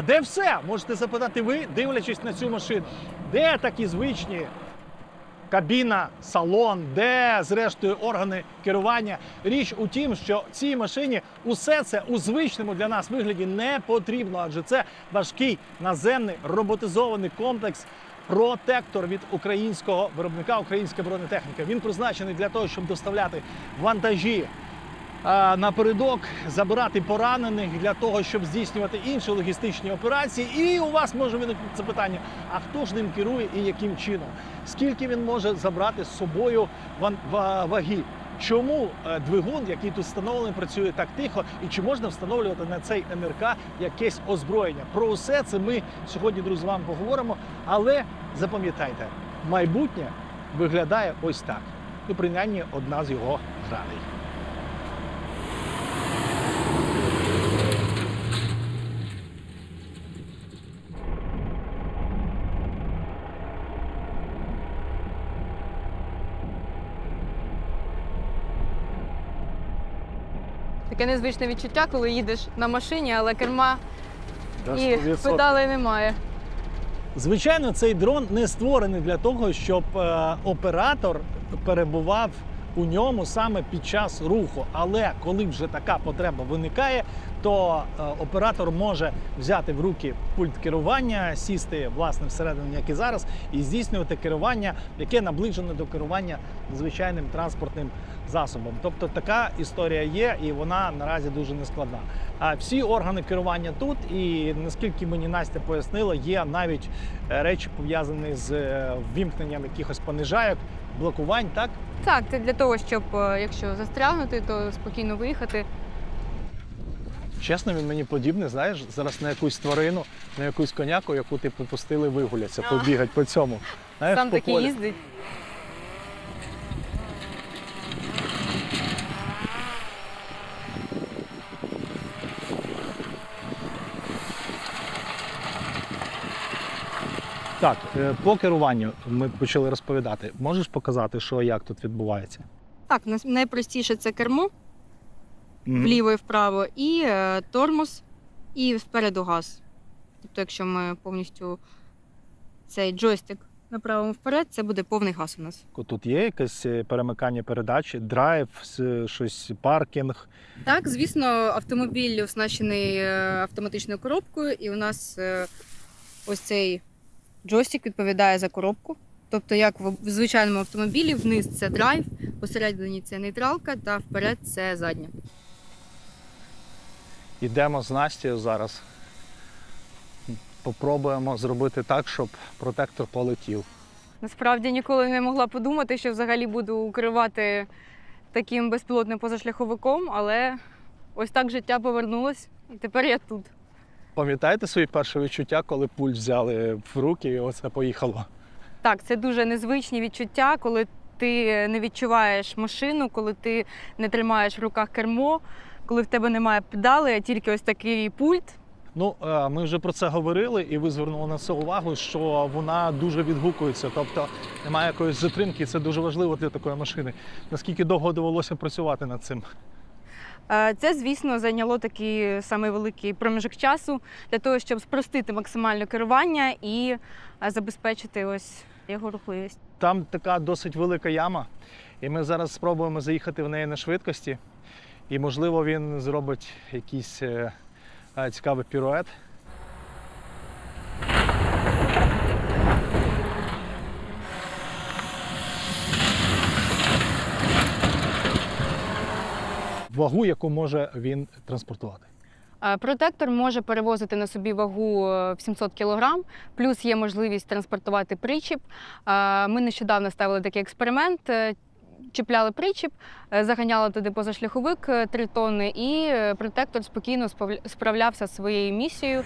А де все? Можете запитати ви, дивлячись на цю машину. Де такі звичні кабіна, салон, де, зрештою, органи керування? Річ у тім, що цій машині усе це у звичному для нас вигляді не потрібно, адже це важкий наземний роботизований комплекс. Протектор від українського виробника, українська бронетехніка. Він призначений для того, щоб доставляти вантажі напередок, забирати поранених для того, щоб здійснювати інші логістичні операції. І у вас може виникнути запитання: а хто ж ним керує і яким чином? Скільки він може забрати з собою ваги? Чому е, двигун, який тут встановлений, працює так тихо, і чи можна встановлювати на цей НРК якесь озброєння? Про усе це ми сьогодні, друзі, з вами поговоримо. Але запам'ятайте, майбутнє виглядає ось так. Ну, принаймні, одна з його граней. Таке незвичне відчуття, коли їдеш на машині, але керма Та і 100%. педалей немає. Звичайно, цей дрон не створений для того, щоб е, оператор перебував у ньому саме під час руху. Але коли вже така потреба виникає, то е, оператор може взяти в руки пульт керування, сісти власне всередину, як і зараз, і здійснювати керування, яке наближене до керування звичайним транспортним засобом. Тобто така історія є, і вона наразі дуже нескладна. А всі органи керування тут, і наскільки мені Настя пояснила, є навіть е, речі пов'язані з е, ввімкненням якихось понижайок, блокувань. Так Так, це для того, щоб е, якщо застрягнути, то спокійно виїхати. чесно, він мені подібний. Знаєш, зараз на якусь тварину, на якусь коняку, яку ти попустили вигулятися, А. побігать по цьому. Знаєш, Сам по полю. їздить. Так, е, по керуванню ми почали розповідати. Можеш показати, що як тут відбувається? Так, найпростіше це кермо Мгм. вліво і вправо, і е, тормоз, і спереду газ. Тобто, якщо ми повністю цей джойстик направимо вперед, це буде повний газ у нас. Тут є якесь е, перемикання передачі, драйв, щось паркінг. Так, звісно, автомобіль оснащений е, автоматичною коробкою, і у нас е, ось цей джойстик відповідає за коробку. Тобто, як в звичайному автомобілі, вниз це драйв, посередині це нейтралка, та вперед це задня. Йдемо з Настю зараз. Попробуємо зробити так, щоб протектор полетів. Насправді ніколи не могла подумати, що взагалі буду керувати таким безпілотним позашляховиком, але ось так життя повернулось, і тепер я тут. Пам'ятаєте свої перші відчуття, коли пульт взяли в руки і оце поїхало? Так, це дуже незвичні відчуття, коли ти не відчуваєш машину, коли ти не тримаєш в руках кермо, коли в тебе немає педалей, а тільки ось такий пульт. Ну, е, ми вже про це говорили, і ви звернули на це увагу, що вона дуже відгукується, тобто немає якоїсь затримки, і це дуже важливо для такої машини. Наскільки довго довелося працювати над цим? Е, Це, звісно, зайняло такий самий великий проміжок часу для того, щоб спростити максимально керування і е, забезпечити ось його рухливість. Там така досить велика яма, і ми зараз спробуємо заїхати в неї на швидкості. І, можливо, він зробить якийсь е, цікавий пірует. Вагу, яку може він транспортувати. Протектор може перевозити на собі вагу е, в 700 кг, плюс є можливість транспортувати причіп. Ми нещодавно ставили такий експеримент. е, Чіпляли причіп, е, заганяли туди позашляховик 3 тонни, і протектор спокійно справлявся зі своєю місією.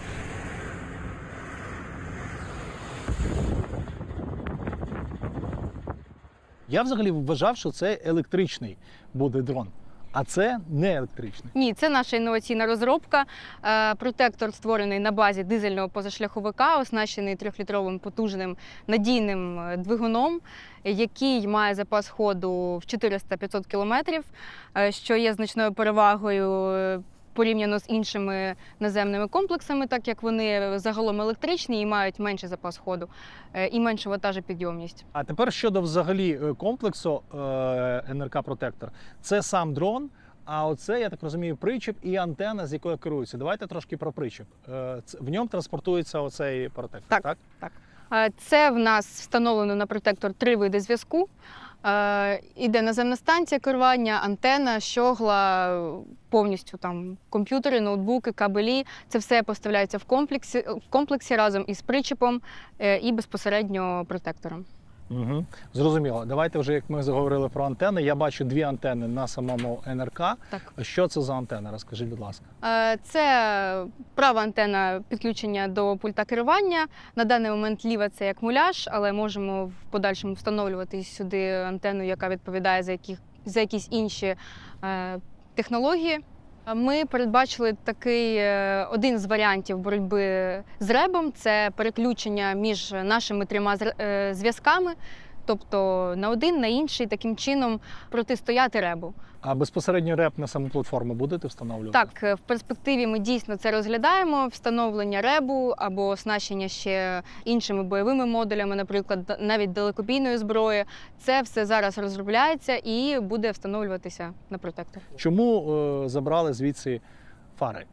Я взагалі вважав, що це електричний буде дрон, а це не електричний. Ні, це наша інноваційна розробка. Е, Протектор створений на базі дизельного позашляховика, оснащений трьохлітровим потужним надійним е, двигуном, який має запас ходу в 400-500 кілометрів, е, що є значною перевагою порівняно з іншими наземними комплексами, так як вони загалом електричні і мають менший запас ходу е, і меншу вантажопідйомність. А тепер щодо взагалі е, комплексу е, НРК Протектор, це сам дрон. А оце, я так розумію, причіп і антена, з якою керується. Давайте трошки про причіп. В ньому транспортується оцей протектор. Так. так? Е, Це в нас встановлено на протектор три види зв'язку. Е, Іде наземна станція керування, антена, щогла, повністю там комп'ютери, ноутбуки, кабелі. Це все поставляється в комплексі, в комплексі разом із причіпом е, і безпосередньо протектором. Угу. Зрозуміло. Давайте вже, як ми заговорили про антени, я бачу дві антени на самому НРК. Так. Що це за антена? Розкажіть, будь ласка. Е, Це права антена підключення до пульта керування. На даний момент ліва це як муляж, але можемо в подальшому встановлювати сюди антенну, яка відповідає за, яких, за якісь інші е, технології. А Ми передбачили такий е, один з варіантів боротьби з ребом. Це переключення між нашими трьома е, зв'язками, тобто на один, на інший, таким чином протистояти ребу. А безпосередньо реп на саму платформу будете встановлювати? Так, е, в перспективі ми дійсно це розглядаємо. Встановлення ребу або оснащення ще іншими бойовими модулями, наприклад, навіть далекобійної зброї. Це все зараз розробляється і буде встановлюватися на протектор. Чому е, забрали звідси фари?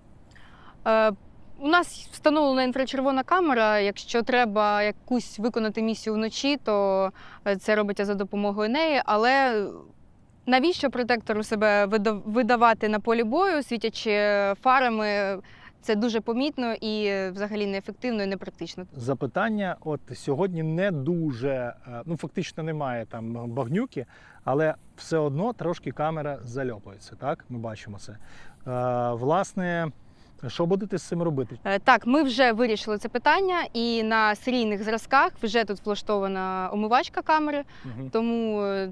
Е, у нас встановлена інфрачервона камера. Якщо треба якусь виконати місію вночі, то е, це робиться за допомогою неї. Але навіщо протектору себе вида- видавати на полі бою, світячи фарами? Це дуже помітно і е, взагалі неефективно і непрактично. Запитання: от сьогодні не дуже, е, ну фактично немає там багнюки, але все одно трошки камера зальопується. Так, ми бачимо це. Е, власне, що будете з цим робити? Е, Так, ми вже вирішили це питання, і на серійних зразках вже тут влаштована омивачка камери. Мгм. Тому е,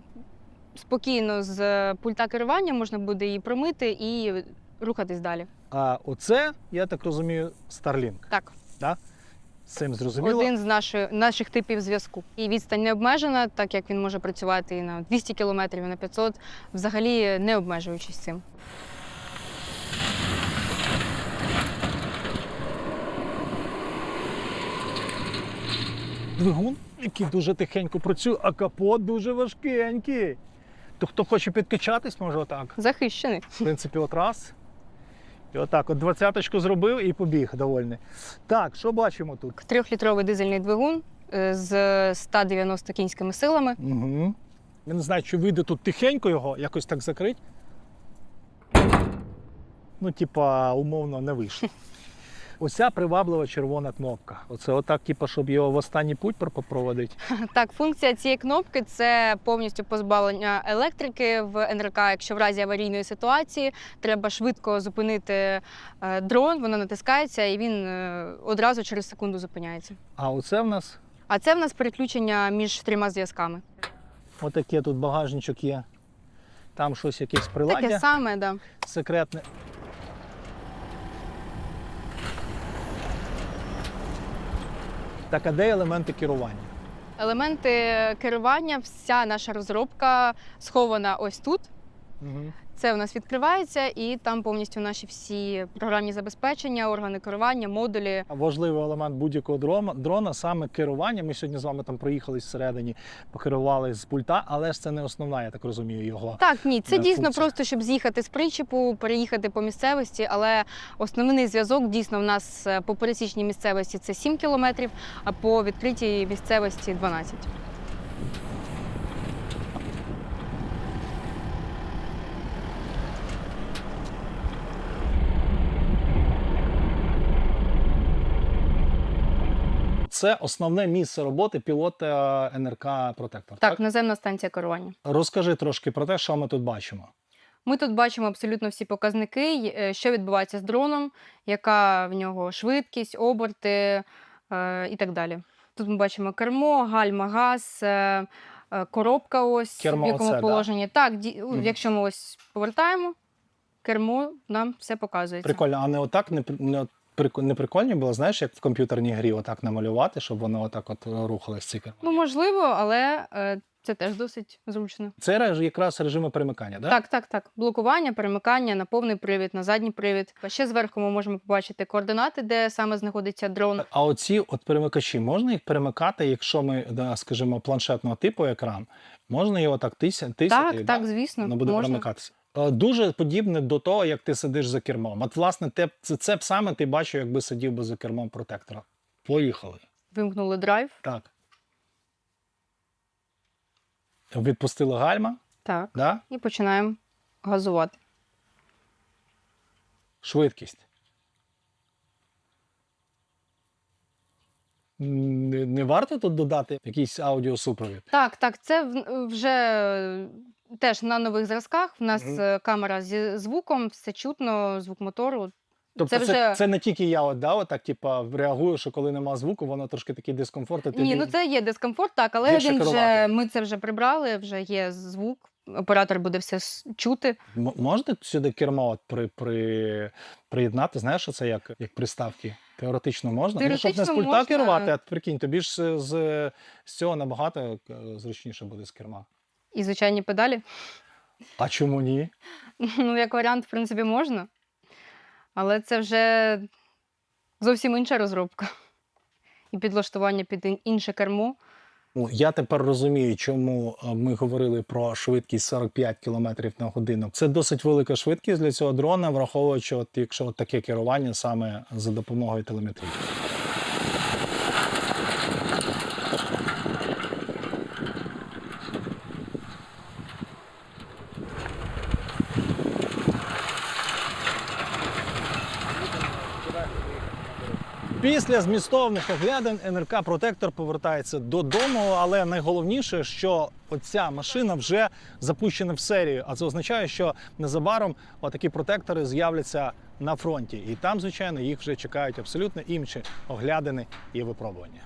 спокійно з пульта керування можна буде її промити і рухатись далі. А оце, я так розумію, Starlink. Так, З цим зрозуміло. один з наших, наших типів зв'язку. І відстань не обмежена, так як він може працювати і на 200 кілометрів, і на 500, взагалі не обмежуючись цим. Двигун, який дуже тихенько працює, а капот дуже важкенький. То хто хоче підкачатись, може отак. Захищений. В принципі, от раз. І отак, от двадцяточку зробив і побіг довольний. Так, що бачимо тут? Трьохлітровий дизельний двигун е, з 190 кінськими силами. Угу. Я не знаю, чи вийде тут тихенько його, якось так закрить. Ну, типа, умовно, не вийшло. Оця приваблива червона кнопка. Оце отак, типа, щоб його в останній путь пропроводити. Так, функція цієї кнопки це повністю позбавлення електрики в НРК. Якщо в разі аварійної ситуації треба швидко зупинити е, дрон, воно натискається і він е, одразу через секунду зупиняється. А оце в нас А це в нас переключення між трьома зв'язками. отаке тут багажничок є. Там щось якесь Таке саме, да. секретне. Так, а де елементи керування? Елементи керування, вся наша розробка схована ось тут. Угу. Це у нас відкривається, і там повністю наші всі програмні забезпечення, органи керування, модулі. Важливий елемент будь-якого дрона, дрона саме керування. Ми сьогодні з вами там проїхались всередині, покерували з пульта, але ж це не основна, я так розумію, його. Так, ні, це Е, дійсно просто щоб з'їхати з причепу, переїхати по місцевості, але основний зв'язок дійсно в нас е, по пересічній місцевості це 7 кілометрів, а по відкритій місцевості 12. Це основне місце роботи пілота НРК Протектор. Так, наземна станція керування. Розкажи трошки про те, що ми тут бачимо. Ми тут бачимо абсолютно всі показники, е, що відбувається з дроном, яка в нього швидкість, оберти е, і так далі. Тут ми бачимо кермо, гальма, газ, е, коробка ось Кермо в якому оце, да? положенні. Так, ді- Мгм. якщо ми ось повертаємо, кермо нам все показується. Прикольно, а не отак не, не, не прикольно було, знаєш, як в комп'ютерній грі отак намалювати, щоб воно отак от е, рухалось цикл. Ну, можливо, але е, Це теж досить зручно. Це реж- якраз режими перемикання, да? Так, так, так. Блокування, перемикання на повний привід, на задній привід. А ще зверху ми можемо побачити координати, де саме знаходиться дрон. А оці от перемикачі, можна їх перемикати, якщо ми, да, скажімо, планшетного типу екран, можна його так тисяти, тисяти Так, да? так, звісно. воно буде можна. перемикатися. Е, Дуже подібне до того, як ти сидиш за кермом. От, власне, те, це, це б саме ти бачив, якби сидів би за кермом протектора. Поїхали. Вимкнули драйв. Так. Відпустили гальма, Так. да? І починаємо газувати. швидкість. Не, варто тут додати якийсь аудіосупровід? Так, так, це вже теж на нових зразках. У нас Мгм. е, камера зі звуком, все чутно, звук мотору. Тобто Це це, вже- це, не тільки я от, да, отак, типа, реагую, що коли нема звуку, воно трошки такий дискомфорт. і ти Ні, ну це є дискомфорт, так, але він вже керувати. ми це вже прибрали, вже є звук. Оператор буде все с- чути. М- Можете сюди кермо от при, при, приєднати? Знаєш, що це як, як приставки? Теоретично можна? ну, щоб не з пульта можна. керувати, а прикинь, тобі ж з, з, з цього набагато е, зручніше буде з керма. І звичайні педалі. А чому ні? Ну, як варіант, в принципі, можна. Але це вже зовсім інша розробка. І підлаштування під інше кермо. Ну, я тепер розумію, чому е, ми говорили про швидкість 45 км на годину. Це досить велика швидкість для цього дрона, враховуючи, от, якщо от таке керування саме за допомогою телеметрії. Після змістовних оглядин НРК Протектор повертається додому, але найголовніше, що оця машина вже запущена в серію. А це означає, що незабаром отакі протектори з'являться на фронті. І там, звичайно, їх вже чекають абсолютно інші оглядини і випробування.